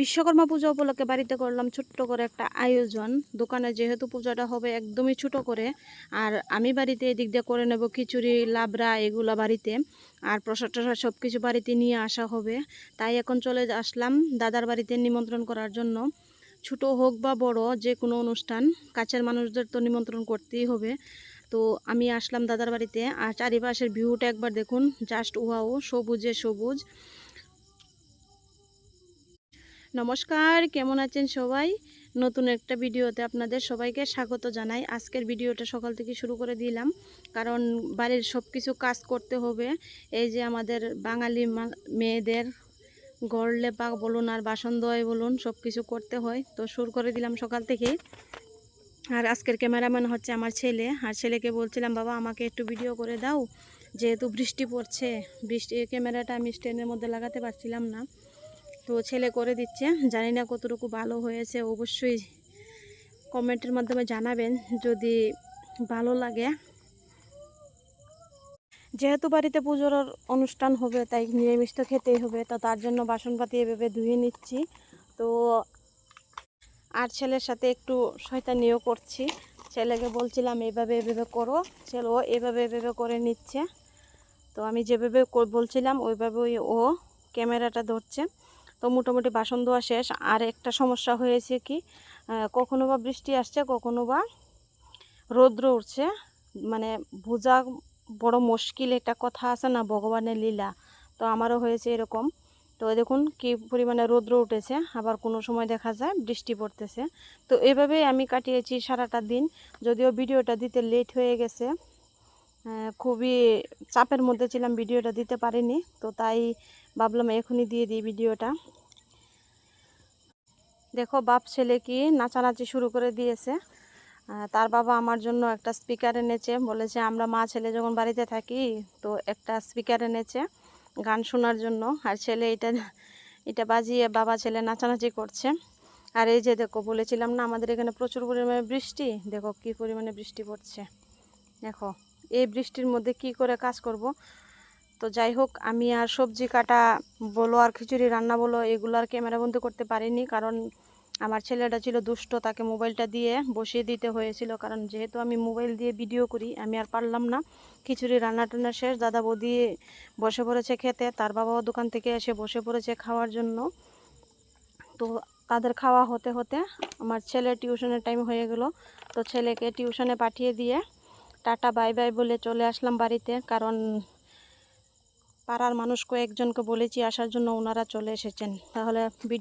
বিশ্বকর্মা পূজা উপলক্ষে বাড়িতে করলাম ছোট্ট করে একটা আয়োজন। দোকানে যেহেতু পূজাটা হবে একদমই ছোট করে, আর আমি বাড়িতে এদিক দিয়ে করে নেব খিচুড়ি, লাবড়া এগুলো বাড়িতে, আর প্রসাদ টসাদ সব কিছু বাড়িতে নিয়ে আসা হবে। তাই এখন চলে আসলাম দাদার বাড়িতে নিমন্ত্রণ করার জন্য। ছোট হোক বা বড় যে কোনো অনুষ্ঠান, কাছের মানুষদের তো নিমন্ত্রণ করতেই হবে। তো আমি আসলাম দাদার বাড়িতে, আর চারিপাশের ভিউটা একবার দেখুন জাস্ট ওয়াও সবুজে সবুজ। নমস্কার, কেমন আছেন সবাই? নতুন একটা ভিডিওতে আপনাদের সবাইকে স্বাগত জানাই। আজকের ভিডিওটা সকাল থেকে শুরু করে দিলাম, কারণ বাড়ির সব কিছু কাজ করতে হবে। এই যে আমাদের বাঙালি মেয়েদের গড় লেপা বলুন আর বাসন ধোয় বলুন সব কিছু করতে হয়। তো শুরু করে দিলাম সকাল থেকেই আর আজকের ক্যামেরাম্যান হচ্ছে আমার ছেলে। আর ছেলেকে বলছিলাম, বাবা, আমাকে একটু ভিডিও করে দাও। যেহেতু বৃষ্টি পড়ছে, বৃষ্টি ক্যামেরাটা আমি স্ট্যান্ডের মধ্যে লাগাতে পারছিলাম না। তো ছেলে করে দিচ্ছে। জানি না কতটুকু ভালো হয়েছে, অবশ্যই কমেন্টের মাধ্যমে জানাবেন যদি ভালো লাগে। যেহেতু বাড়িতে পুজোর অনুষ্ঠান হবে, তাই নিরামিষ তো খেতেই হবে, তো তার জন্য বাসনপাতি এভাবে ধুয়ে নিচ্ছি। তো আর ছেলের সাথে একটু শয়তানিও করছি। ছেলেকে বলছিলাম, এভাবে এভাবে করো। ছেলেও এভাবে এভাবে করে নিচ্ছে। তো আমি যেভাবে বলছিলাম, ওইভাবেই ও ক্যামেরাটা ধরছে। তো মোটামুটি বাসন ধোয়া শেষ। আর একটা সমস্যা হয়েছে কি কখনো বা বৃষ্টি আসছে, কখনো বা রৌদ্র উঠছে মানে বোঝা বড় মুশকিল একটা কথা আছে না, ভগবানের লীলা। তো আমারও হয়েছে এরকম। তো দেখুন কি পরিমাণে রৌদ্র উঠেছে, আবার কোনো সময় দেখা যায় বৃষ্টি পড়তেছে। তো এভাবেই আমি কাটিয়েছি সারাটা দিন। যদিও ভিডিওটা দিতে লেট হয়ে গেছে খুবই চাপের মধ্যে ছিলাম, ভিডিওটা দিতে পারিনি। তো তাই ভাবলাম এখনই দিয়ে দিই ভিডিওটা। দেখো, বাপ ছেলে কি নাচানাচি শুরু করে দিয়েছে। তার বাবা আমার জন্য একটা স্পিকার এনেছে। বলেছে, আমরা মা ছেলে যখন বাড়িতে থাকি, তো একটা স্পিকার এনেছে গান শোনার জন্য। আর ছেলে এটা এটা বাজিয়ে বাবা ছেলে নাচানাচি করছে। আর এই যে দেখো, বলেছিলাম না, আমাদের এখানে প্রচুর পরিমাণে বৃষ্টি। দেখো, কি পরিমাণে বৃষ্টি পড়ছে। দেখো এই বৃষ্টির মধ্যে কি করে কাজ করব? তো যাই হোক, আমি আর সবজি কাটা বলো আর খিচুড়ি রান্না বলো, এগুলো আর ক্যামেরা বন্দি করতে পারিনি। কারণ আমার ছেলেটা ছিল দুষ্ট, তাকে মোবাইলটা দিয়ে বসিয়ে দিতে হয়েছিল। কারণ যেহেতু আমি মোবাইল দিয়ে ভিডিও করি, আমি আর পারলাম না। খিচুড়ি রান্না টান্না শেষ, দাদা বৌদি বসে পড়েছে খেতে, তার বাবাও দোকান থেকে এসে বসে পড়েছে খাওয়ার জন্য। তো তাদের খাওয়া হতে হতে আমার ছেলের টিউশনের টাইম হয়ে গেল। তো ছেলেকে টিউশনে পাঠিয়ে দিয়ে টাটা, বাই বাই বলে চলে আসলাম বাড়িতে। কারণ পাড়ার মানুষ কয়েকজনকে বলেছি, আসার জন্য ওনারা চলে এসেছেন। তাহলে ভিডিও